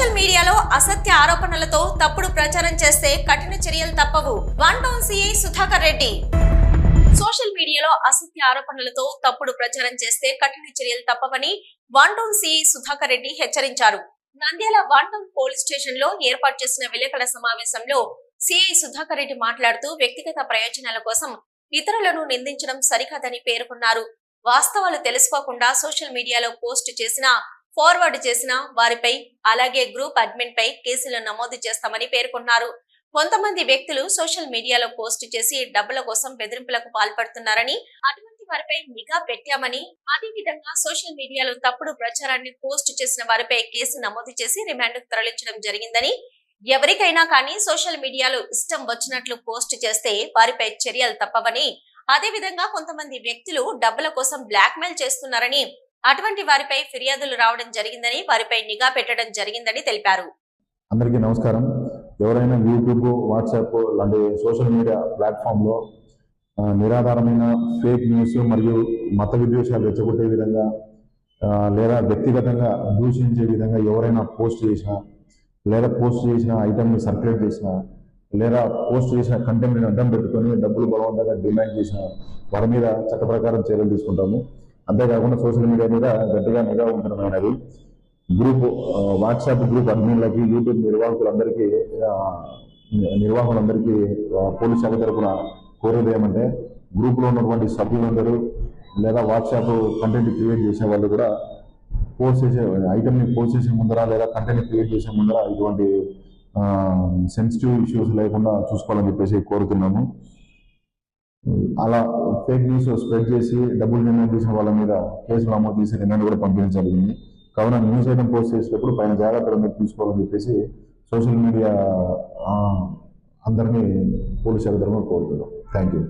Social మీడియాలో అసత్య ఆరోపణలతో తప్పుడు ప్రచారం చేస్తే కఠిన చర్యలు తప్పవు. One town CI Sudhakar Reddy. Social మీడియాలో అసత్య ఆరోపణలతో తప్పుడు ప్రచారం చేస్తే కఠిన చర్యలు తప్పవని one town CI Sudhakar Reddy హెచ్చరించారు. నంద్యాల వన్ టౌన్ పోలీస్ స్టేషన్లో ఏర్పాటు చేసిన విలేకరుల సమావేశంలో సిఐ సుధాకర్ రెడ్డి మాట్లాడుతూ వ్యక్తిగత ప్రయోజనాల కోసం ఇతరులను నిందించడం సరికాదని పేర్కొన్నారు. వాస్తవాలు తెలుసుకోకుండా సోషల్ మీడియాలో పోస్ట్ చేసిన ఫార్వర్డ్ చేసిన వారిపై అలాగే గ్రూప్ అడ్మిన్ పై కేసులు నమోదు చేస్తామని పేర్కొన్నారు. కొంతమంది వ్యక్తులు సోషల్ మీడియాలో పోస్ట్ చేసి డబ్బుల కోసం బెదిరింపులకు పాల్పడుతున్నారని అటువంటి వారిపై నిఘా పెట్టామని అదేవిధంగా సోషల్ మీడియాలో తప్పుడు ప్రచారాన్ని పోస్ట్ చేసిన వారిపై కేసు నమోదు చేసి రిమాండ్ తరలించడం జరిగిందని ఎవరికైనా కానీ సోషల్ మీడియాలో ఇష్టం వచ్చినట్లు పోస్ట్ చేస్తే వారిపై చర్యలు తప్పవని అదే విధంగా కొంతమంది వ్యక్తులు డబ్బుల కోసం బ్లాక్మెయిల్ చేస్తున్నారని అటువంటి వారిపై ఫిర్యాదులు రావడం జరిగిందని వారిపై నిఘా పెట్టడం జరిగిందని తెలిపారు. అందరికీ నమస్కారం. ఎవరైనా యూట్యూబ్ వాట్సాప్ లాంటి సోషల్ మీడియా ప్లాట్ఫామ్లో నిరాధారమైన ఫేక్ న్యూస్ మరియు మత విద్వేషాలు రెచ్చగొట్టే విధంగా లేదా వ్యక్తిగతంగా దూషించే విధంగా ఎవరైనా పోస్ట్ చేసినా లేదా పోస్ట్ చేసిన ఐటమ్ని సర్క్యులేట్ చేసినా లేదా పోస్ట్ చేసిన కంటెంట్ని అడ్డం పెట్టుకొని డబ్బులు బలవంతంగా డిమాండ్ చేసిన వారి మీద చట్ట ప్రకారం చర్యలు తీసుకుంటాము. అంతేకాకుండా సోషల్ మీడియా మీద గట్టిగా నిఘా ఉంచడం అనేది గ్రూప్ వాట్సాప్ గ్రూప్ అడ్మిన్లకి యూట్యూబ్ నిర్వాహకులందరికీ నిర్వాహకులందరికీ పోలీస్ శాఖ తరఫున కోరేది ఏమంటే గ్రూప్లో ఉన్నటువంటి సభ్యులందరూ లేదా వాట్సాప్ కంటెంట్ క్రియేట్ చేసే వాళ్ళు కూడా పోస్ట్ చేసే ఐటమ్ని పోస్ట్ చేసే ముందర లేదా కంటెంట్ క్రియేట్ చేసే ముందర ఇటువంటి సెన్సిటివ్ ఇష్యూస్ లేకుండా చూసుకోవాలని చెప్పేసి కోరుతున్నాము. అలా ఫేక్ న్యూస్ స్ప్రెడ్ చేసి డబ్బులు డిమాండ్ చేసిన వాళ్ళ మీద కేసులు నమోదు చేసి రిమాండ్ కూడా పంపించడం జరిగింది. కావున న్యూస్ ఐటమ్ పోస్ట్ చేసేటప్పుడు పైన జాగ్రత్తలు మీరు తీసుకోవాలని చెప్పేసి సోషల్ మీడియా అందరినీ పోలీసు శాఖ కోరుతున్నాం. Thank you